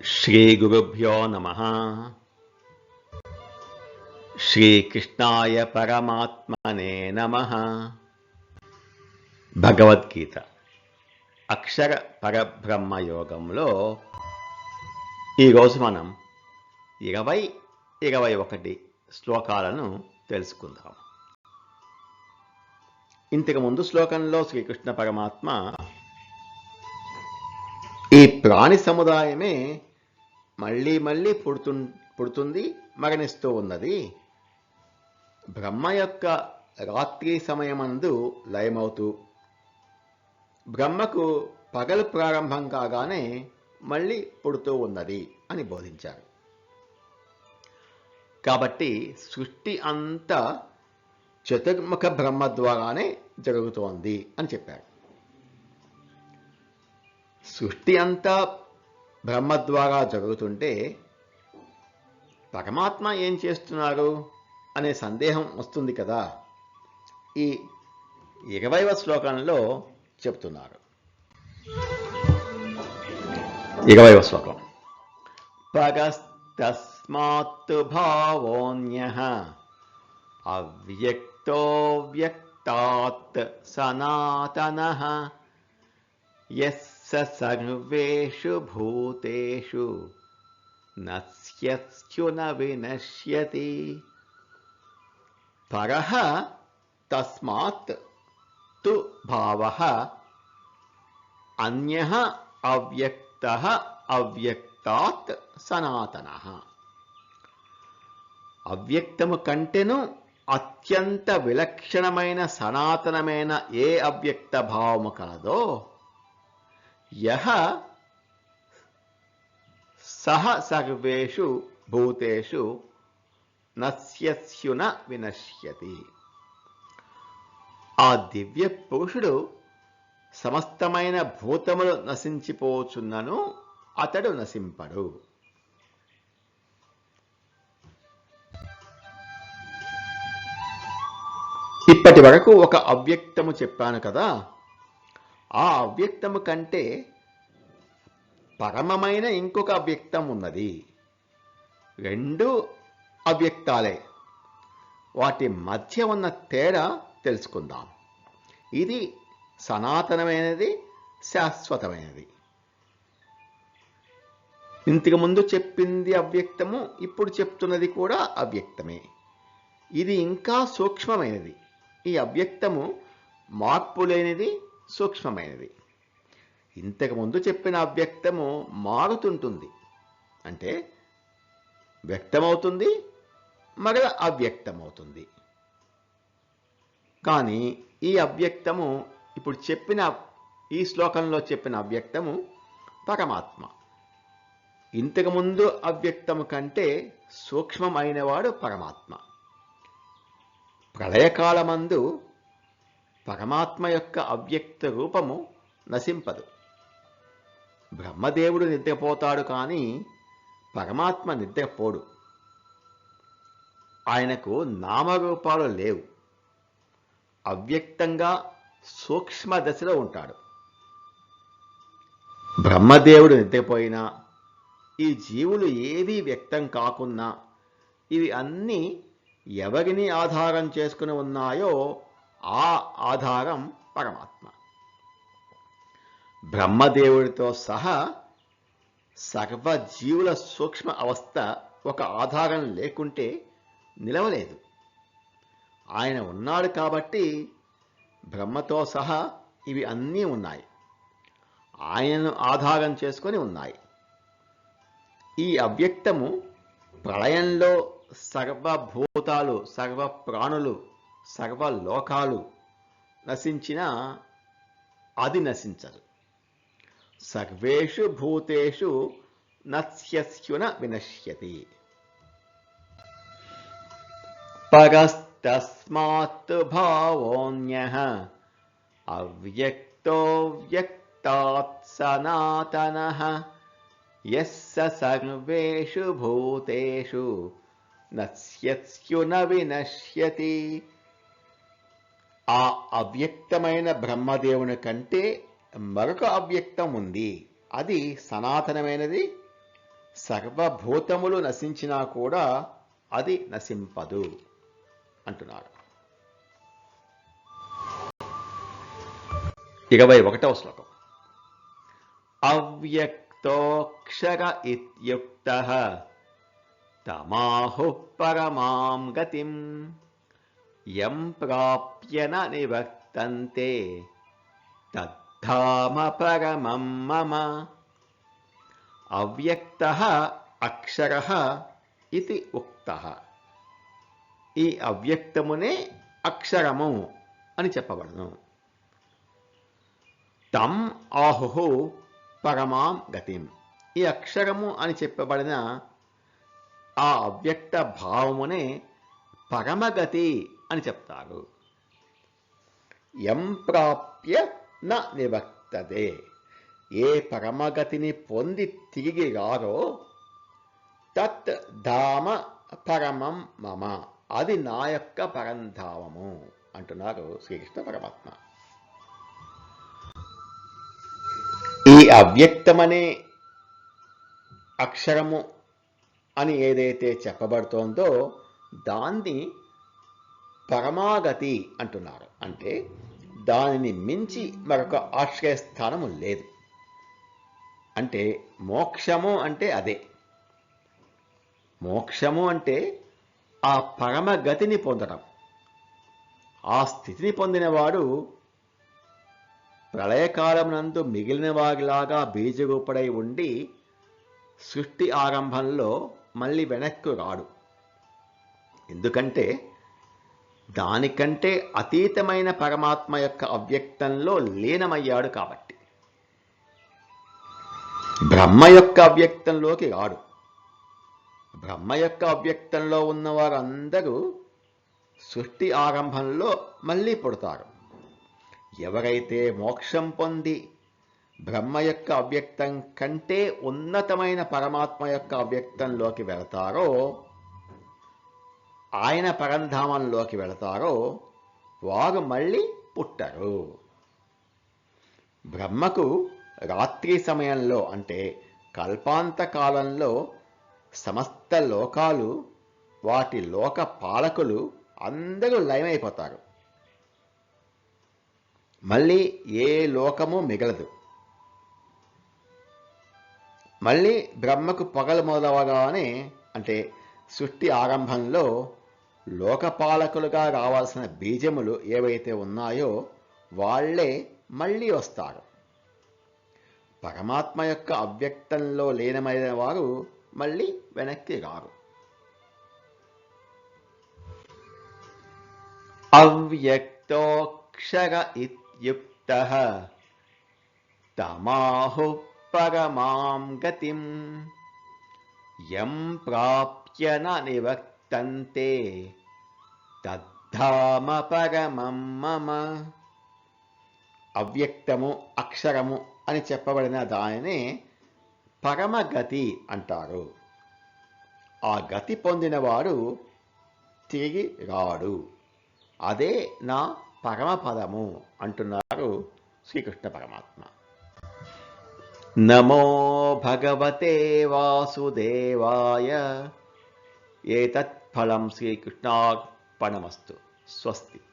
శ్రీ గురుభ్యో నమ శ్రీకృష్ణాయ పరమాత్మనే నమ భగవద్గీత అక్షర పరబ్రహ్మ యోగంలో ఈరోజు మనం ఇరవై ఇరవై ఒకటి శ్లోకాలను తెలుసుకుందాం. ఇంతకుముందు శ్లోకంలో శ్రీకృష్ణ పరమాత్మ ఈ ప్రాణి సముదాయమే మళ్ళీ మళ్ళీ పుడుతు పుడుతుంది మరణిస్తూ ఉన్నది. బ్రహ్మ యొక్క రాత్రి సమయమందు లయమవుతూ బ్రహ్మకు పగలు ప్రారంభం కాగానే మళ్ళీ పుడుతూ ఉన్నది అని బోధించారు. కాబట్టి సృష్టి అంతా చతుర్ముఖ బ్రహ్మ ద్వారానే జరుగుతోంది అని చెప్పారు. సృష్టి అంతా బ్రహ్మ ద్వారా జరుగుతుంటే పరమాత్మ ఏం చేస్తున్నారు అనే సందేహం వస్తుంది కదా. ఈ ఇరవైవ శ్లోకంలో చెప్తున్నారు. ఇరవైవ శ్లోకం. పగస్తస్మాత్ భావోన్య అవ్యక్తో వ్యక్తాత్ సనాతన సర్వేషు భూతేషు నశ్యత్యున వినశ్యతి. పరః తస్మాత్ తు భావ అన్య అవ్యక్త అవ్యక్తాత్ సనాతన. అవ్యక్తము కంటెను అత్యంత విలక్షణమైన సనాతనమైన ఏ అవ్యక్త భావము కలదో యహ సహ సర్వేషు భూతేషు నశ్యస్యున వినశ్యతి. ఆ దివ్య పురుషుడు సమస్తమైన భూతములు నశించిపోచున్నను అతడు నశింపడు. ఇప్పటి వరకు ఒక అవ్యక్తము చెప్పాను కదా ఆ అవ్యక్తము కంటే పరమమైన ఇంకొక అవ్యక్తం ఉన్నది. రెండు అవ్యక్తాలే. వాటి మధ్య ఉన్న తేడా తెలుసుకుందాం. ఇది సనాతనమైనది శాశ్వతమైనది. ఇంతకు ముందు చెప్పింది అవ్యక్తము ఇప్పుడు చెప్తున్నది కూడా అవ్యక్తమే. ఇది ఇంకా సూక్ష్మమైనది. ఈ అవ్యక్తము మార్పు లేనిది సూక్ష్మమైనది ఇంతకుముందు చెప్పిన అవ్యక్తము మారుతుంటుంది. అంటే వ్యక్తమవుతుంది మరల అవ్యక్తమవుతుంది. కానీ ఈ అవ్యక్తము ఇప్పుడు చెప్పిన ఈ శ్లోకంలో చెప్పిన అవ్యక్తము పరమాత్మ. ఇంతకుముందు అవ్యక్తము కంటే సూక్ష్మమైనవాడు పరమాత్మ. ప్రళయకాలమందు పరమాత్మ యొక్క అవ్యక్త రూపము నశింపదు. బ్రహ్మదేవుడు నిద్రపోతాడు కానీ పరమాత్మ నిద్రపోడు. ఆయనకు నామరూపాలు లేవు. అవ్యక్తంగా సూక్ష్మ దశలో ఉంటాడు. బ్రహ్మదేవుడు నిద్రపోయినా ఈ జీవులు ఏవీ వ్యక్తం కాకున్నా ఇవి అన్నీ ఎవరిని ఆధారం చేసుకుని ఉన్నాయో ఆ ఆధారం పరమాత్మ. బ్రహ్మదేవుడితో సహా సర్వ జీవుల సూక్ష్మ అవస్థ ఒక ఆధారం లేకుంటే నిలవలేదు. ఆయన ఉన్నాడు కాబట్టి బ్రహ్మతో సహా ఇవి అన్నీ ఉన్నాయి. ఆయనను ఆధారం చేసుకొని ఉన్నాయి. ఈ అవ్యక్తము ప్రళయంలో సర్వభూతాలు సర్వ ప్రాణులు సర్వలోకాలు నశించిన అది నశించదు. సర్వేషు భూతేషు నశ్యస్యున వినశ్యతి. పరస్తస్మాత్ భావోన్య అవ్యక్తో వ్యక్తాత్ సనాతన సర్వేషు భూతేషు నశ్యత్యున వినశ్యతి. ఆ అవ్యక్తమైన బ్రహ్మదేవుని కంటే మరొక అవ్యక్తం ఉంది. అది సనాతనమైనది. సర్వభూతములు నశించినా కూడా అది నశింపదు అంటున్నారు ఇరవై ఒకటవ శ్లోకం. అవ్యక్తోక్షర ఇత్యుక్త తమాహు పరమాం గతిం. యం ప్రాప్య నివర్తంతే తద్ధామ పరమం మమ అవ్యక్త అక్షర ఇది ఉక్త ఈ అవ్యక్తమునే అక్షరము అని చెప్పబడను. తం ఆహు పరమాం గతిం. ఈ అక్షరము అని చెప్పబడిన ఆ అవ్యక్త భావమునే పరమగతి అని చెప్తారు. ఎం ప్రాప్య న నివర్తతే ఏ పరమగతిని పొంది తిరిగి రారో తత్ ధామ పరమం మమ. అది నా యొక్క పరంధామము అంటున్నారు శ్రీకృష్ణ పరమాత్మ. ఈ అవ్యక్తమనే అక్షరము అని ఏదైతే చెప్పబడుతోందో దాన్ని పరమాగతి అంటున్నారు. అంటే దానిని మించి మరొక ఆశ్రయస్థానము లేదు. అంటే మోక్షము అంటే అదే. మోక్షము అంటే ఆ పరమగతిని పొందడం. ఆ స్థితిని పొందినవాడు ప్రళయకాలమునందు మిగిలిన వారిలాగా బీజరూపుడై ఉండి సృష్టి ఆరంభంలో మళ్ళీ వెనక్కు రాడు. ఎందుకంటే దానికంటే అతీతమైన పరమాత్మ యొక్క అవ్యక్తంలో లీనమయ్యాడు కాబట్టి. బ్రహ్మ యొక్క అవ్యక్తంలోకి రాడు. బ్రహ్మ యొక్క అవ్యక్తంలో ఉన్న వారందరూ సృష్టి ఆరంభంలో మళ్ళీ పుడతారు. ఎవరైతే మోక్షం పొంది బ్రహ్మ యొక్క అవ్యక్తం కంటే ఉన్నతమైన పరమాత్మ యొక్క అవ్యక్తంలోకి వెళతారో ఆయన పరంధామంలోకి వెళతారో వారు మళ్ళీ పుట్టరు. బ్రహ్మకు రాత్రి సమయంలో అంటే కల్పాంత కాలంలో సమస్త లోకాలు వాటి లోక పాలకులు అందరూ లయమైపోతారు. మళ్ళీ ఏ లోకము మిగలదు. మళ్ళీ బ్రహ్మకు పగలు మొదలవగానే అంటే సృష్టి ఆరంభంలో లోకపాలకులుగా రావాల్సిన బీజములు ఏవైతే ఉన్నాయో వాళ్ళే మళ్ళీ వస్తారు. పరమాత్మ యొక్క అవ్యక్తంలో లీనమైన వారు మళ్ళీ వెనక్కి రారు. అవ్యక్తోక్షర ఇత్యుక్త తమాహు పరమాం గతిం యం ప్రాప్య నివర్తంతే తద్ధామపరమం మమ అవ్యక్తము అక్షరము అని చెప్పబడిన దానినే పరమగతి అంటారు. ఆ గతి పొందినవాడు తిరిగి రాడు. అదే నా పరమపదము అంటున్నారు శ్రీకృష్ణ పరమాత్మ. నమో భగవతే వాసుదేవాయ. ఏతత్ఫలం Panamastu. Swasti.